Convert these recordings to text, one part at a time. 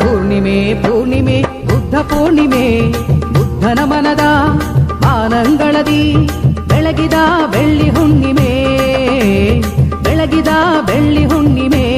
ಪೂರ್ಣಿಮೆ ಪೂರ್ಣಿಮೆ ಬುದ್ಧ ಪೂರ್ಣಿಮೆ ಬುದ್ಧನ ಮನದ ಆನಂಗಳದಿ ಬೆಳಗಿದ ಬೆಳ್ಳಿ ಹುಣ್ಣಿಮೆ. ಬೆಳಗಿದ ಬೆಳ್ಳಿ ಹುಣ್ಣಿಮೆ.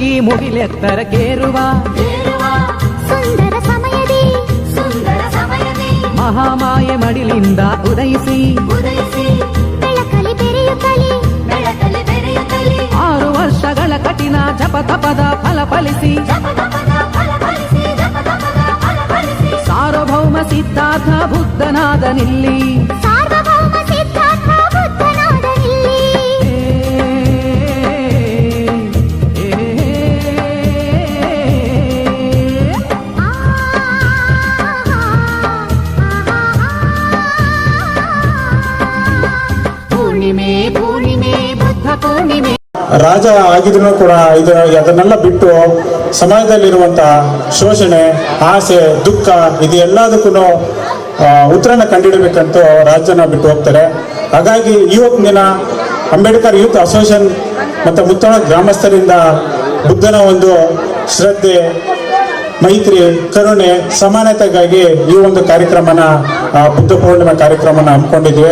ಕಡಲುಕ್ಕಿ ಮುಗಿಲೆತ್ತರಕ್ಕೇರುವ ಸುಂದರ ಸಮಯದಿ ಸುಂದರ ಸಮಯದಿ ಮಹಾಮಾಯೆ ಮಡಿಲಿಂದ ಉದಯಿಸಿ ಉದಯಿಸಿ ಬೆಳಕಲಿ ಬೆರೆಯುತ್ತಲಿ ಬೆಳಕಲಿ ಬೆರೆಯುತ್ತಲಿ ಆರು ವರ್ಷಗಳ ಕಠಿಣ ಜಪ ತಪದ ಫಲ ಫಲಿಸಿ ಜಪತಪದ ಫಲ ಫಲಿಸಿ ಜಪತಪದ ಫಲ ಫಲಿಸಿ ಸಾರ್ವಭೌಮ ಸಿದ್ಧಾರ್ಥ ಬುದ್ಧನಾದ ರಾಜ ಆಗಿದ್ರು ಕೂಡ ಇದು ಅದನ್ನೆಲ್ಲ ಬಿಟ್ಟು ಸಮಾಜದಲ್ಲಿರುವಂಥ ಶೋಷಣೆ, ಆಸೆ, ದುಃಖ ಇದು ಎಲ್ಲದಕ್ಕೂ ಉತ್ತರನ ಕಂಡಿಡಬೇಕಂತ ರಾಜ್ಯನ ಬಿಟ್ಟು ಹೋಗ್ತಾರೆ. ಹಾಗಾಗಿ ಇವತ್ತು ದಿನ ಅಂಬೇಡ್ಕರ್ ಯೂತ್ ಅಸೋಸಿಯೇಷನ್ ಮತ್ತು ಮುತ್ತಣ ಗ್ರಾಮಸ್ಥರಿಂದ ಬುದ್ಧನ ಒಂದು ಶ್ರದ್ಧೆ, ಮೈತ್ರಿ, ಕರುಣೆ, ಸಮಾನತೆಗಾಗಿ ಈ ಒಂದು ಕಾರ್ಯಕ್ರಮನ ಬುದ್ಧ ಪೂರ್ಣಿಮಾ ಕಾರ್ಯಕ್ರಮನ ಹಮ್ಮಿಕೊಂಡಿದ್ವಿ.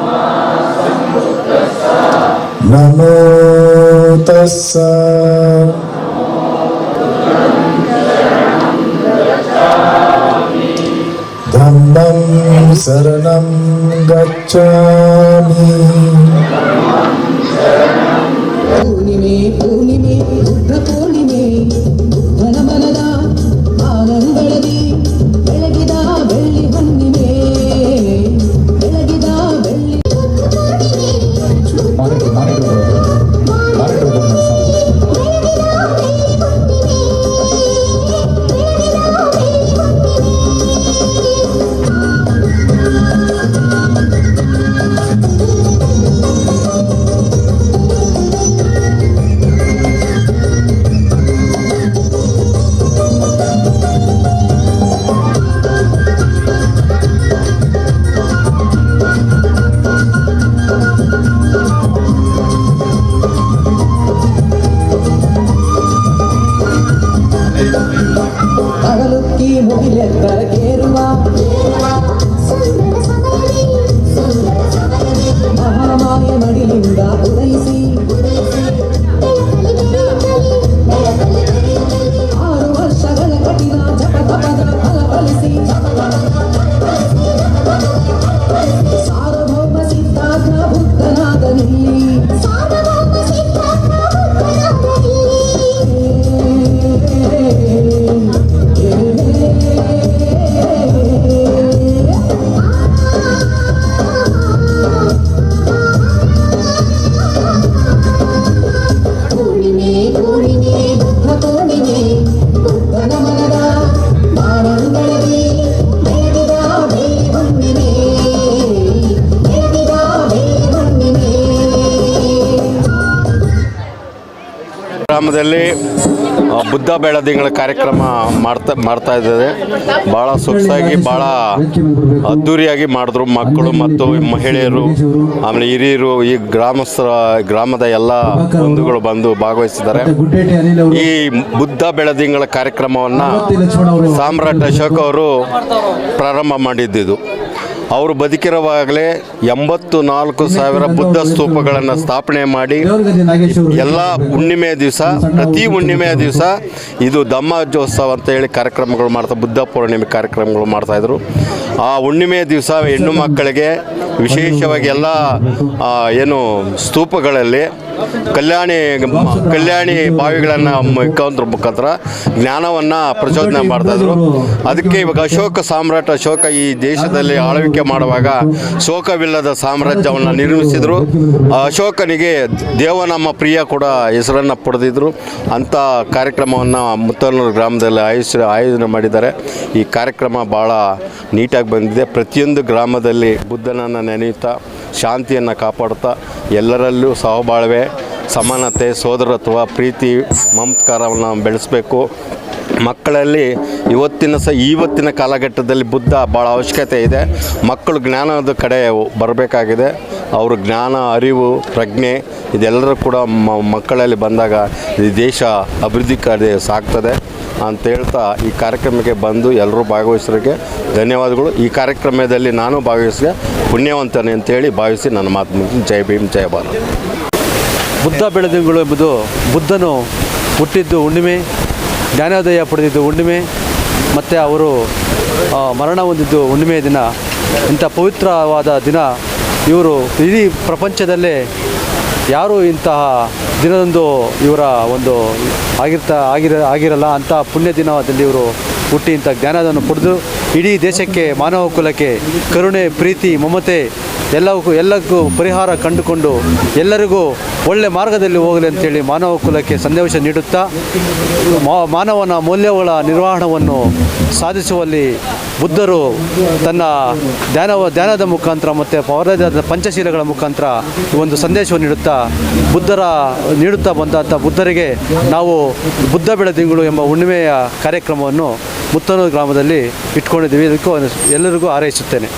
नमो तस्य धम्मं शरणं गच्छामि 你连。ಬುದ್ಧ ಬೆಳದಿಂಗಳ ಕಾರ್ಯಕ್ರಮ ಮಾಡ್ತಾ ಮಾಡ್ತಾ ಇದ್ದಾರೆ ಭಾಳ ಸೊಗಸಾಗಿ ಭಾಳ ಅದ್ದೂರಿಯಾಗಿ ಮಾಡಿದ್ರು ಮಕ್ಕಳು ಮತ್ತು ಮಹಿಳೆಯರು ಆಮೇಲೆ ಹಿರಿಯರು ಈ ಗ್ರಾಮಸ್ಥರ ಗ್ರಾಮದ ಎಲ್ಲ ಬಂಧುಗಳು ಬಂದು ಭಾಗವಹಿಸಿದ್ದಾರೆ. ಈ ಬುದ್ಧ ಬೆಳದಿಂಗಳ ಕಾರ್ಯಕ್ರಮವನ್ನು ಸಾಮ್ರಾಟ್ ಅಶೋಕ್ ಅವರು ಪ್ರಾರಂಭ ಮಾಡಿದ್ದಿದ್ದು ಅವರು ಬದುಕಿರುವಾಗಲೇ ಎಂಬತ್ತು ನಾಲ್ಕು ಸಾವಿರ ಬುದ್ಧ ಸ್ತೂಪಗಳನ್ನು ಸ್ಥಾಪನೆ ಮಾಡಿ ಎಲ್ಲ ಹುಣ್ಣಿಮೆ ದಿವಸ, ಪ್ರತಿ ಹುಣ್ಣಿಮೆಯ ದಿವಸ ಇದು ದಮ್ಮಜೋತ್ಸವ ಅಂತ ಹೇಳಿ ಕಾರ್ಯಕ್ರಮಗಳು ಮಾಡ್ತಾ, ಬುದ್ಧ ಪೂರ್ಣಿಮೆ ಕಾರ್ಯಕ್ರಮಗಳು ಮಾಡ್ತಾಯಿದ್ರು ಆ ಹುಣ್ಣಿಮೆ ದಿವಸ ಹೆಣ್ಣು ಮಕ್ಕಳಿಗೆ ವಿಶೇಷವಾಗಿ ಎಲ್ಲ ಏನು ಸ್ತೂಪಗಳಲ್ಲಿ ಕಲ್ಯಾಣಿ ಕಲ್ಯಾಣಿ ಬಾವಿಗಳನ್ನು ಮುಖಾಂತರ ಮುಖಾಂತರ ಜ್ಞಾನವನ್ನು ಪ್ರಚೋದನೆ ಮಾಡ್ತಾಯಿದ್ರು ಅದಕ್ಕೆ ಇವಾಗ ಅಶೋಕ ಸಾಮ್ರಾಟ, ಅಶೋಕ ಈ ದೇಶದಲ್ಲಿ ಆಳ್ವಿಕೆ ಮಾಡುವಾಗ ಶೋಕವಿಲ್ಲದ ಸಾಮ್ರಾಜ್ಯವನ್ನು ನಿರ್ಮಿಸಿದರು. ಅಶೋಕನಿಗೆ ದೇವನಮ್ಮ ಪ್ರಿಯ ಕೂಡ ಹೆಸರನ್ನು ಪಡೆದಿದ್ದರು ಅಂಥ ಕಾರ್ಯಕ್ರಮವನ್ನು ಮುತ್ತನೂರು ಗ್ರಾಮದಲ್ಲಿ ಆಯೋಜ, ಆಯೋಜನೆ ಮಾಡಿದ್ದಾರೆ. ಈ ಕಾರ್ಯಕ್ರಮ ಭಾಳ ನೀಟಾಗಿ ಬಂದಿದೆ. ಪ್ರತಿಯೊಂದು ಗ್ರಾಮದಲ್ಲಿ ಬುದ್ಧನನ್ನು ನೆನೆಯುತ್ತಾ ಶಾಂತಿಯನ್ನು ಕಾಪಾಡುತ್ತಾ ಎಲ್ಲರಲ್ಲೂ ಸಹಬಾಳ್ವೆ, ಸಮಾನತೆ, ಸೋದರತ್ವ, ಪ್ರೀತಿ, ಮಮತ್ಕಾರವನ್ನು ಬೆಳೆಸಬೇಕು. ಮಕ್ಕಳಲ್ಲಿ ಇವತ್ತಿನ ಸ ಇವತ್ತಿನ ಕಾಲಘಟ್ಟದಲ್ಲಿ ಬುದ್ಧ ಭಾಳ ಅವಶ್ಯಕತೆ ಇದೆ. ಮಕ್ಕಳು ಜ್ಞಾನದ ಕಡೆ ಬರಬೇಕಾಗಿದೆ. ಅವರು ಜ್ಞಾನ, ಅರಿವು, ಪ್ರಜ್ಞೆ ಇದೆಲ್ಲರೂ ಕೂಡ ಮಕ್ಕಳಲ್ಲಿ ಬಂದಾಗ ಈ ದೇಶ ಅಭಿವೃದ್ಧಿ ಕಡೆ ಸಾಗ್ತದೆ. ಅಂತ ಹೇಳ್ತಾ ಈ ಕಾರ್ಯಕ್ರಮಕ್ಕೆ ಬಂದು ಎಲ್ಲರೂ ಭಾಗವಹಿಸೋರಿಗೆ ಧನ್ಯವಾದಗಳು. ಈ ಕಾರ್ಯಕ್ರಮದಲ್ಲಿ ನಾನು ಭಾಗವಹಿಸಿದೆ ಪುಣ್ಯವಂತನೇ ಅಂತೇಳಿ ಭಾವಿಸಿ ನನ್ನ ಮಾತು ಮುಗಿಸ್ತೀನಿ. ಜೈ ಭೀಮ್ ಜಯ ಭಾರತ್. ಬುದ್ಧ ಬೆಳೆದಿಂಗಳು ಎಂಬುದು ಬುದ್ಧನು ಹುಟ್ಟಿದ್ದು ಹುಣ್ಣಿಮೆ, ಜ್ಞಾನೋದಯ ಪಡೆದಿದ್ದು ಹುಣ್ಣಿಮೆ, ಮತ್ತು ಅವರು ಮರಣ ಹೊಂದಿದ್ದು ಹುಣ್ಣಿಮೆಯ ದಿನ. ಇಂಥ ಪವಿತ್ರವಾದ ದಿನ ಇವರು ಇಡೀ ಪ್ರಪಂಚದಲ್ಲೇ ಯಾರೂ ಇಂತಹ ದಿನದಂದು ಇವರ ಒಂದು ಆಗಿರ್ತಾ, ಆಗಿರ, ಆಗಿರಲ್ಲ ಅಂತಹ ಪುಣ್ಯ ದಿನದಲ್ಲಿ ಇವರು ಹುಟ್ಟಿ ಇಂಥ ಜ್ಞಾನವನ್ನು ಪಡೆದು ಇಡೀ ದೇಶಕ್ಕೆ, ಮಾನವ ಕುಲಕ್ಕೆ ಕರುಣೆ, ಪ್ರೀತಿ, ಮಮತೆ ಎಲ್ಲವಕ್ಕೂ, ಎಲ್ಲಕ್ಕೂ ಪರಿಹಾರ ಕಂಡುಕೊಂಡು ಎಲ್ಲರಿಗೂ ಒಳ್ಳೆ ಮಾರ್ಗದಲ್ಲಿ ಹೋಗಲಿ ಅಂತೇಳಿ ಮಾನವ ಕುಲಕ್ಕೆ ಸಂದೇಶ ನೀಡುತ್ತಾ ಮಾನವನ ಮೌಲ್ಯಗಳ ನಿರ್ವಹಣವನ್ನು ಸಾಧಿಸುವಲ್ಲಿ ಬುದ್ಧರು ತನ್ನ ಧ್ಯಾನ ಧ್ಯಾನದ ಮುಖಾಂತರ ಮತ್ತು ಪೌರಾದ ಪಂಚಶೀಲಗಳ ಮುಖಾಂತರ ಒಂದು ಸಂದೇಶವನ್ನು ನೀಡುತ್ತಾ, ಬುದ್ಧರ, ನೀಡುತ್ತಾ ಬಂದಂಥ ಬುದ್ಧರಿಗೆ ನಾವು ಬುದ್ಧ ಬೆಳದಿಂಗಳು ಎಂಬ ಹುಣ್ಣಿಮೆಯ ಕಾರ್ಯಕ್ರಮವನ್ನು ಮುತ್ತನೂರು ಗ್ರಾಮದಲ್ಲಿ ಇಟ್ಕೊಂಡಿದ್ದೀವಿ. ಇದಕ್ಕೂ ಎಲ್ಲರಿಗೂ ಹಾರೈಸುತ್ತೇನೆ.